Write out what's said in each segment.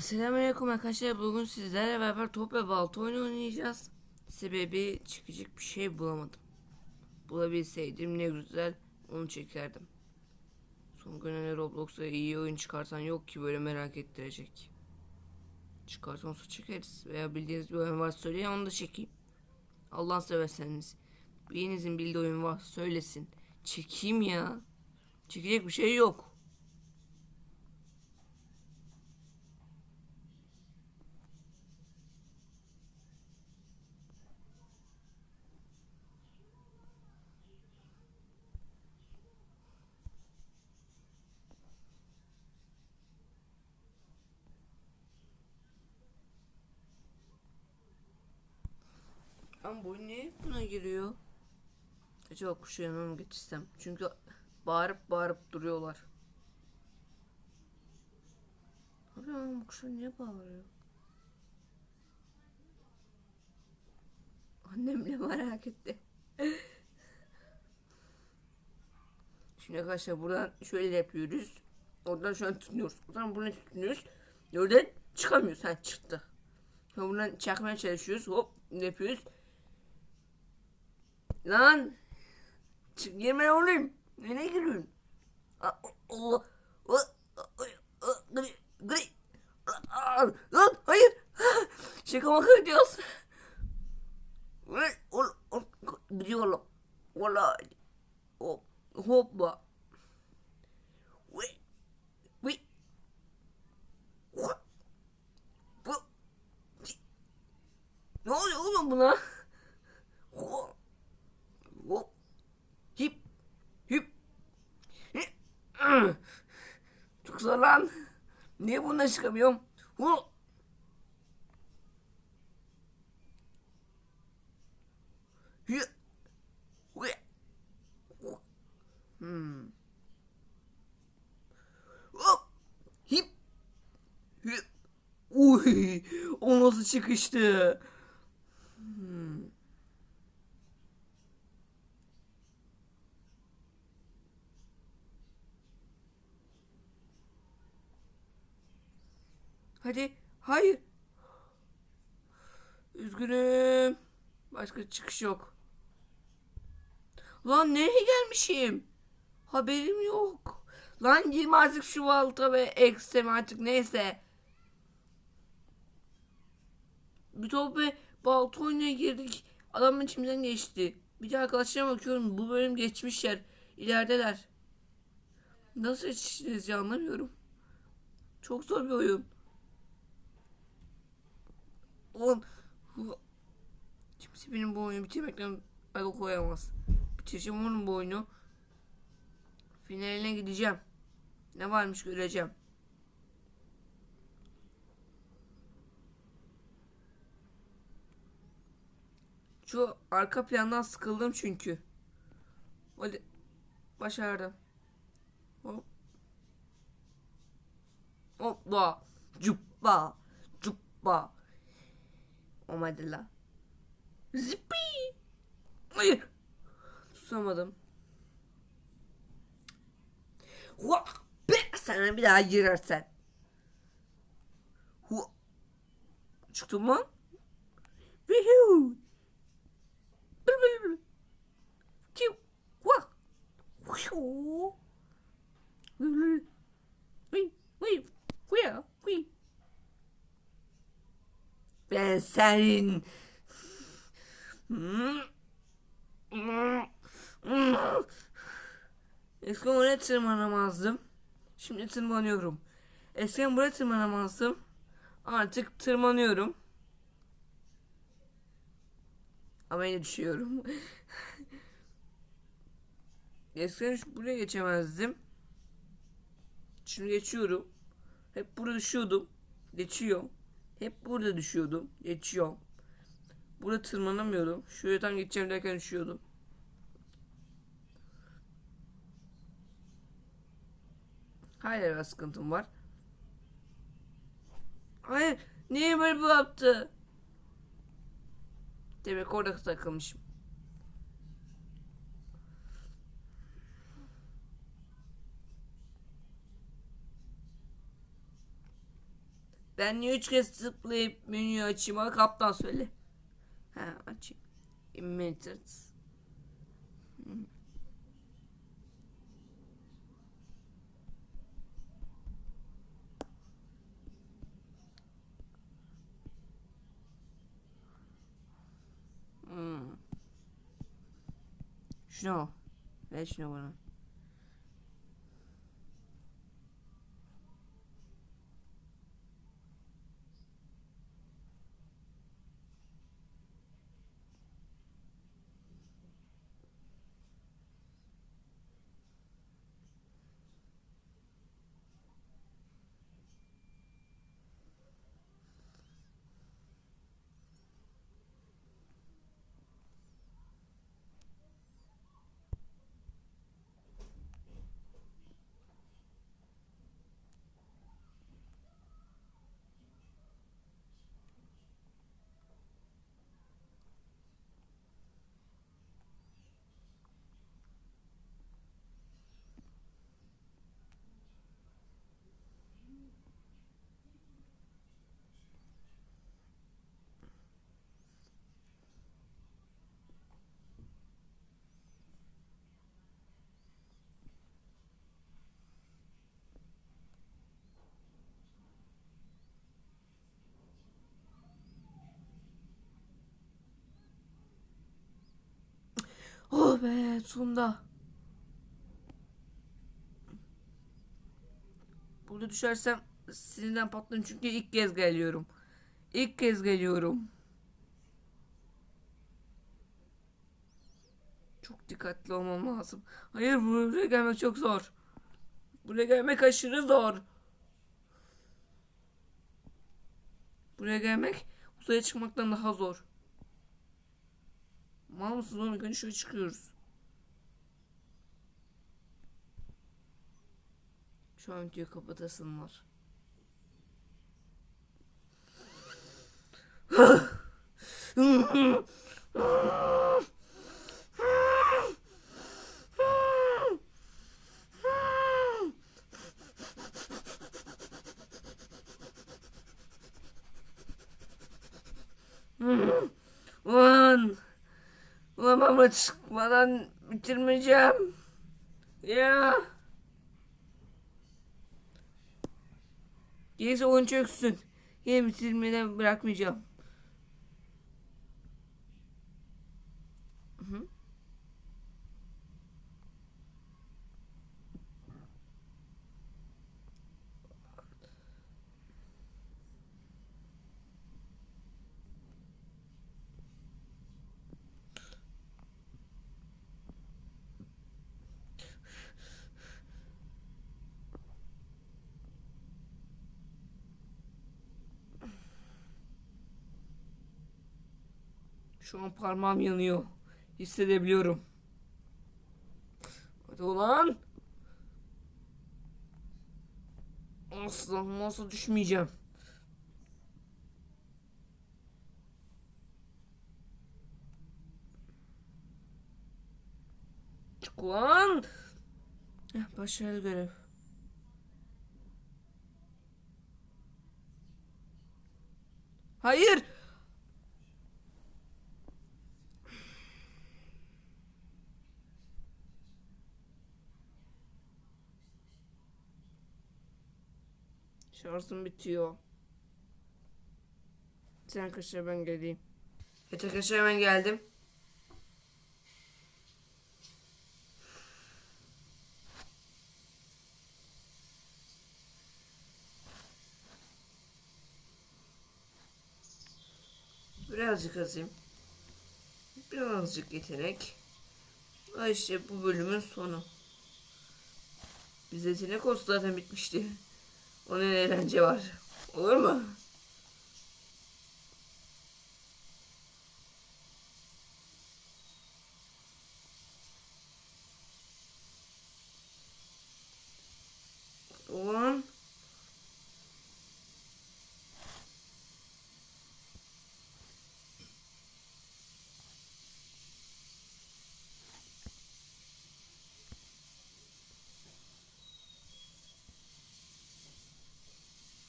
Selamünaleyküm arkadaşlar. Bugün sizlerle beraber top ve balta oyunu oynayacağız. Sebebi çıkacak bir şey bulamadım. Bulabilseydim ne güzel onu çekerdim. Son günlerde Roblox'ta iyi oyun çıkartan yok ki böyle merak ettirecek. Çıkarsa olsa çekeriz. Veya bildiğiniz bir oyun varsa söyleyin onu da çekeyim. Allah severseniz. Birinizin bildiği oyun var söylesin. Çekeyim ya. Çekecek bir şey yok. Ama bu niye buna giriyor? Acaba kuşu yanıma mı getirsem? Çünkü bağırıp bağırıp duruyorlar. Abi bu kuşlar niye bağırıyor? Annem ne merak etti. Şimdi arkadaşlar buradan şöyle yapıyoruz. Oradan şu an tutunuyoruz. Oradan buradan tutunuyoruz. Oradan çıkamıyoruz. Ha çıktı. Sonra buradan çakmaya çalışıyoruz. Hop yapıyoruz. Lan. Çık girme oğlum. Nereye giriyorsun? Allah. Gri. Gri. Lan hayır. Şaka maka ediyoruz. Gidiyorum. Valla. Hop. Hoppa. Ne oluyor oğlum buna? Hop. Hop. Hip. Hip. Hip. Ah. Çok zor lan. Niye bundan çıkamıyorum? Hip. Hmm. Hop. Hip. Hip. Uy, o nasıl çıkıştı? Hmm. Hadi. Hayır. Üzgünüm. Başka çıkış yok. Lan nereye gelmişim? Haberim yok. Lan girme şu balta ve eksem artık neyse. Bir top ve balta oynaya girdik. Adamın içimden geçti. Bir de arkadaşlarıma bakıyorum. Bu bölüm geçmişler. İlerideler. Nasıl yetiştiniz ya anlamıyorum. Çok zor bir oyun. Hu- kimse benim bu oyunu bitirmekten el koyamaz. Bitireceğim onun bu oyunu. Finaline gideceğim. Ne varmış göreceğim. Şu arka plandan sıkıldım çünkü. Hadi başardım. Hop. Hoppa. Cuppa. Cuppa. Olmadı la. Zippi. Hayır. Tutamadım. Vah. Be sana bir daha girersen. Hu. Çıktın mı? Woohoo. Bıl bıl bıl. Kiu. Vah. Bıl bıl. Wee, wee, wee, wee. Ben senin... Eskiden oraya tırmanamazdım. Şimdi tırmanıyorum. Eskiden buraya tırmanamazdım. Artık tırmanıyorum. Ama yine düşüyorum. Eskiden buraya geçemezdim. Şimdi geçiyorum. Hep burada düşüyordum. Geçiyorum. Hep burada düşüyordum. Geçiyorum. Burada tırmanamıyordum. Şuraya tam geçeceğim derken düşüyordum. Hala biraz sıkıntım var. Hayır. Niye böyle bu yaptı? Demek orada takılmışım. Ben niye üç kez tıklayıp menüyü açayım? Ha, kaptan söyle. Ha açayım. Inventories. Hmm. Şunu al. Ver şunu bana. Be sonunda. Burada düşersem sinirden patlarım çünkü ilk kez geliyorum. İlk kez geliyorum. Çok dikkatli olmam lazım. Hayır buraya gelmek çok zor. Buraya gelmek aşırı zor. Buraya gelmek uzaya çıkmaktan daha zor. Mal mısınız oğlum? Şöyle çıkıyoruz. Şu an kapatasınlar. Ulan! Ulan ama çıkmadan bitirmeyeceğim. Ya. Gerisi oyun çöksün. Yine bitirmeden bırakmayacağım. Hı. Şu an parmağım yanıyor. Hissedebiliyorum. Hadi ulan. Asla nasıl düşmeyeceğim. Çık ulan. Heh, başarılı görev. Hayır. Şarjım bitiyor. Sen arkadaşlar ben geleyim. Evet arkadaşlar ben geldim. Birazcık azayım. Birazcık yetenek. Ve işte bu bölümün sonu. Biz yetenek olsa zaten bitmişti. Onun eğlence var. Olur mu? Ulan.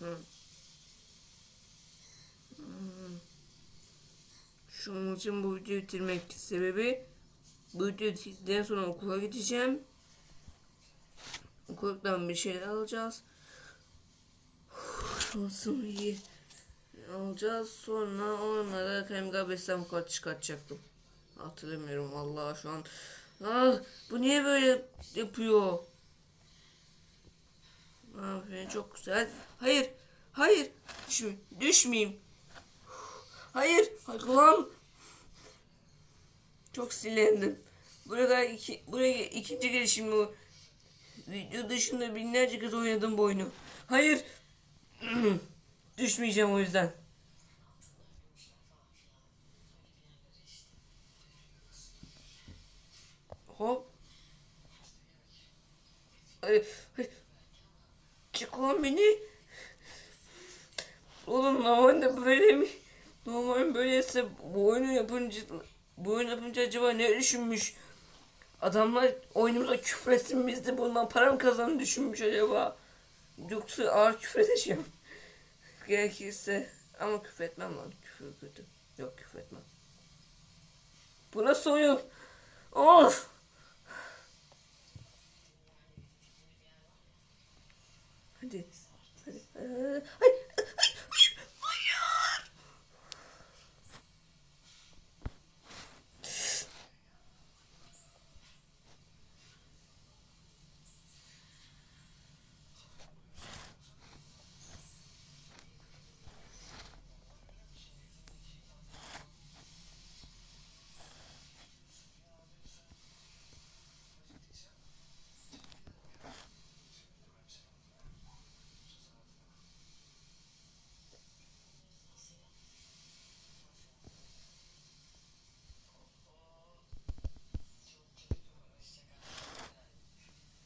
Hı. Şunun için bu videoyu bitirmek sebebi bu videoyu bitirdikten sonra okula gideceğim. Okuldan bir şeyler alacağız. Nasıl iyi alacağız. Sonra onlara Kemga Beslem kartı çıkartacaktım. Hatırlamıyorum vallahi şu an. Ah, bu niye böyle yapıyor? Aferin çok güzel. Hayır. Hayır. Düşme, düşmeyeyim. Hayır lan. Çok sinirlendim. Burada iki, buraya ikinci gelişim bu. Video dışında binlerce kez oynadım bu oyunu. Hayır. Düşmeyeceğim o yüzden. Hop. Ay, ay. Çık lan beni. Oğlum normalde böyle mi? Normal böyleyse bu oyunu yapınca bu oyunu yapınca acaba ne düşünmüş? Adamlar oyunumuza küfretsin biz de bundan para mı kazanır düşünmüş acaba? Yoksa ağır küfredeceğim. Gerekirse ama küfretmem lan küfür kötü. Yok küfretmem. Bu nasıl oyun? Of! Hadi. Hadi. Ee, Ay, ay, ay, hayır.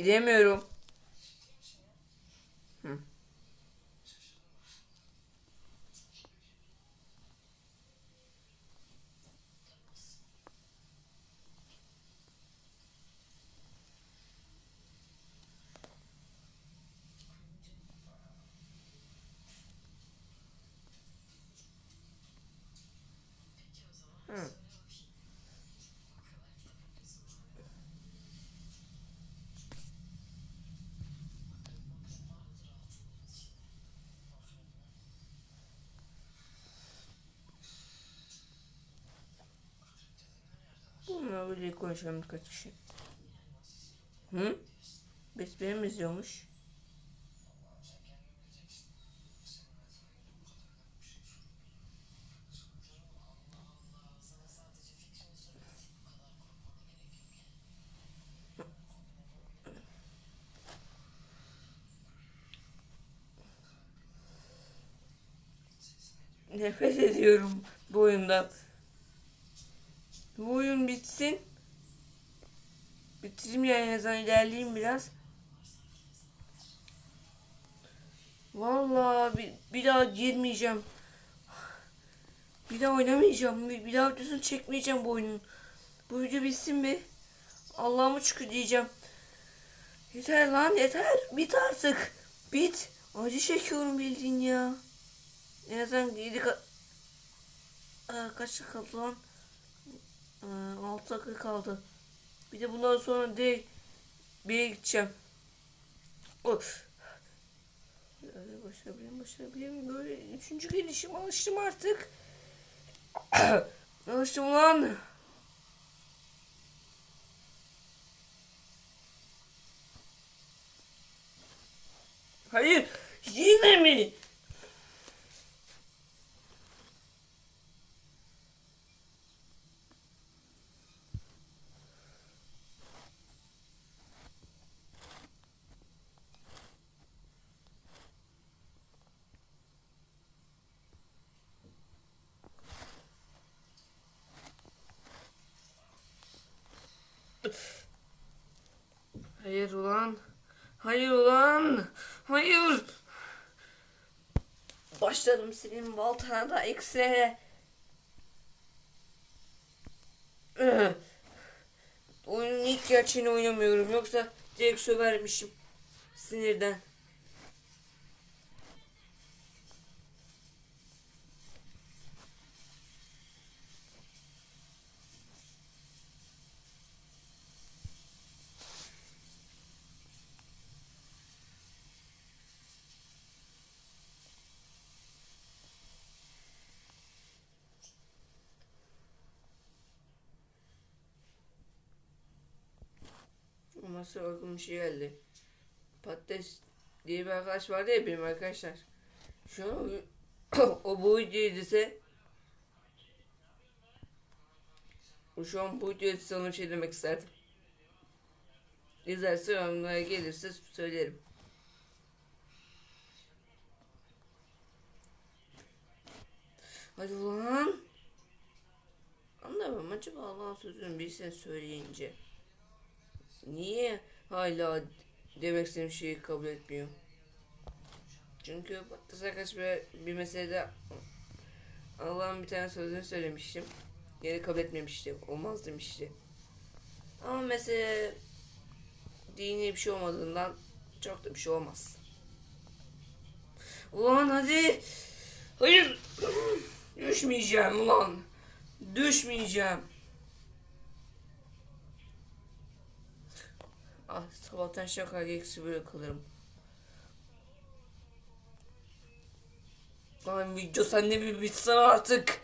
Gidemiyorum. Hı. Hı. Böyle konuşalım birkaç kişi. Hı? Biz benim izliyormuş. Nefret ediyorum bu oyundan. Bu oyun bitsin. Bitireyim yani azından ilerleyeyim biraz. Vallahi bir, bir daha girmeyeceğim. Bir daha oynamayacağım. Bir, bir daha videosunu çekmeyeceğim bu oyunun. Bu video bitsin bir. Allah'ıma şükür diyeceğim. Yeter lan yeter. Bit artık. Bit. Acı çekiyorum bildiğin ya. En azından 7 ka- Aa, kaç kaldı lan? 6 dakika kaldı. Bir de bundan sonra direkt yere gideceğim. Of. Başarabilirim, başarabilirim. Böyle üçüncü gelişim alıştım artık. alıştım lan. Hayır, yine mi? Hayır ulan. Hayır ulan. Hayır. Başladım senin baltana da eksiğe. Üh. Oyunun ilk gerçeğini oynamıyorum. Yoksa direkt sövermişim. Sinirden. Aklıma bir şey geldi. Patates diye bir arkadaş vardı ya benim arkadaşlar. Şu an o, bu videoyu izlese şu an bu videoyu izlese ona bir şey demek isterdim. İzlerse onlara gelirse söylerim. Hadi ulan. Anlamam acaba Allah'ın sözünü birisine söyleyince. Niye hala demek istediğim şeyi kabul etmiyor? Çünkü arkadaş bir, bir meselede Allah'ın bir tane sözünü söylemiştim. Geri kabul etmemişti. Olmaz demişti. Ama mesele dini bir şey olmadığından çok da bir şey olmaz. Ulan hadi. Hayır. Düşmeyeceğim ulan. Düşmeyeceğim. Ah sabahtan şaka eksi böyle kalırım. Lan video sen de bir bitsen artık.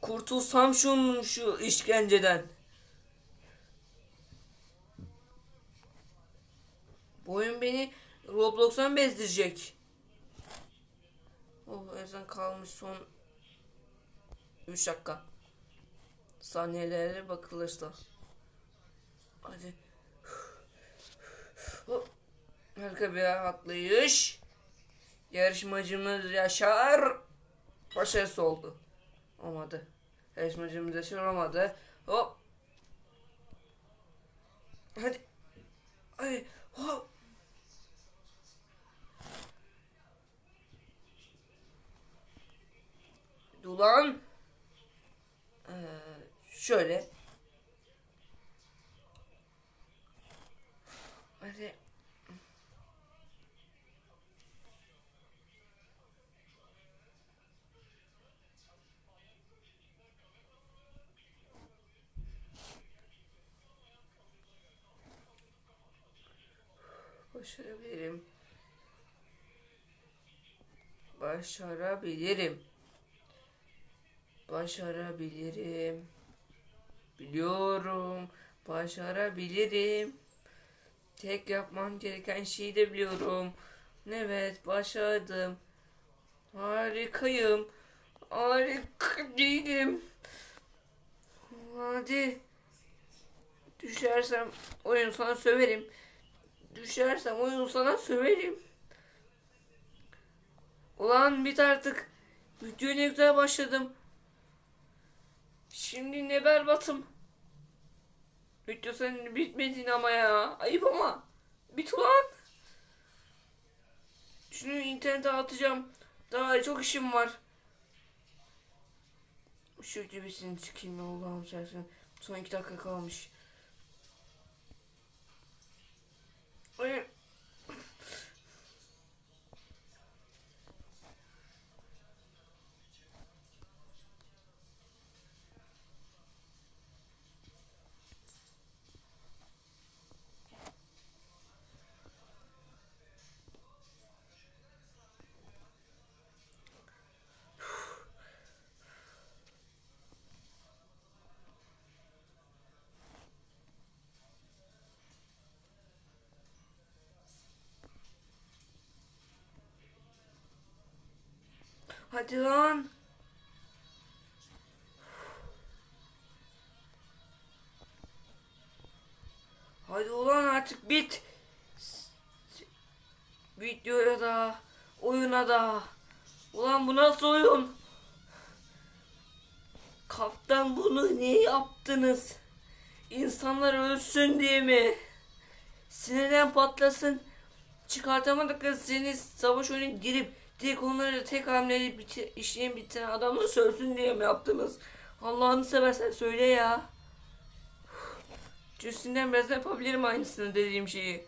Kurtulsam şunun şu işkenceden. Bu oyun beni Roblox'tan bezdirecek. Oh en azından kalmış son 3 dakika. Saniyelere bakılırsa. Hadi. Hop. Harika bir atlayış. Yarışmacımız Yaşar başarısı oldu. Olmadı. Yarışmacımız Yaşar olmadı. Hop. Hadi. Hadi. Hop. Ulan. Ee, şöyle. Hadi. Başarabilirim. Başarabilirim. Başarabilirim. Biliyorum. Başarabilirim. Tek yapmam gereken şeyi de biliyorum. Evet, başardım. Harikayım. Harika değilim. Hadi. Düşersem oyun sana söverim. Düşersem oyun sana söverim. Ulan bit artık. Videoya ne güzel başladım. Şimdi ne berbatım. Video senin bitmedin ama ya. Ayıp ama. Bit ulan. Şunu internete atacağım. Daha çok işim var. Şu cibisini çıkayım Allah'ım sersen. Son iki dakika kalmış. Hayır. Hadi lan. Hadi ulan artık bit. Videoya da, oyuna da. Ulan bu nasıl oyun? Kaptan bunu niye yaptınız? İnsanlar ölsün diye mi? Sinirden patlasın. Çıkartamadık seni savaş oyunu girip direkt onları tek hamlede bitir, işleyen bitiren adamla sözsün diye mi yaptınız? Allah'ını seversen söyle ya. Üstünden biraz yapabilirim aynısını dediğim şeyi.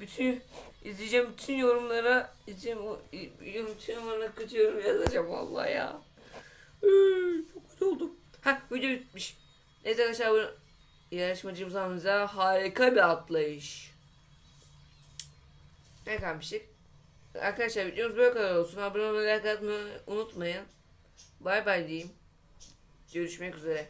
Bütün izleyeceğim bütün yorumlara izleyeceğim o bütün yorumlara kötü yorum yazacağım vallahi ya. Çok kötü oldum. Ha video bitmiş. Neyse arkadaşlar bu yarışmacımız harika bir atlayış. Ne kalmıştık? Arkadaşlar videomuz böyle kadar olsun. Abone olmayı, like atmayı unutmayın. Bay bay diyeyim. Görüşmek üzere.